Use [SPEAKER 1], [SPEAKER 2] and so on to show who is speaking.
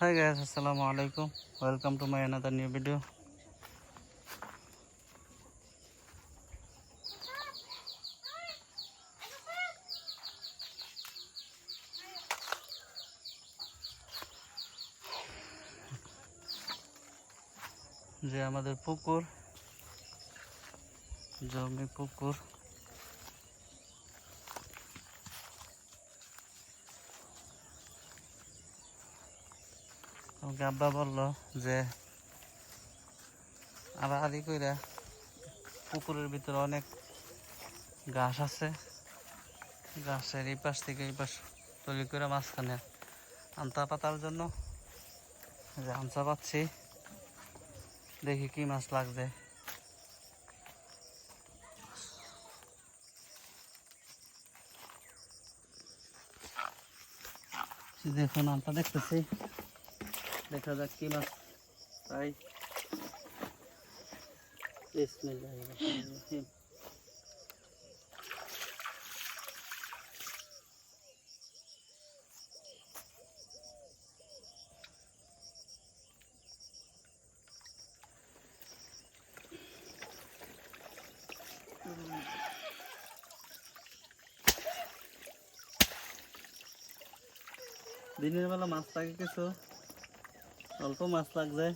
[SPEAKER 1] Hi guys, assalamu alaikum. Welcome to my another new video. যে আমাদের পুকুর জমি পুকুর আমাকে আব্বা বলল যে আর আদি কইরা পুকুরের ভিতরে অনেক ঘাস আছে। ঘাসের এই পাশ থেকে এই পাশ তৈরি করে মাঝখানে আমতা পাতার জন্য যে আমচা পাচ্ছি। দেখি কি মাছ লাগবে। দেখুন আমটা দেখতেছি। দেখা যাক কি মাছ তাই দিনের বেলা মাছ লাগে কিছু অল্প মাছ লাগছে।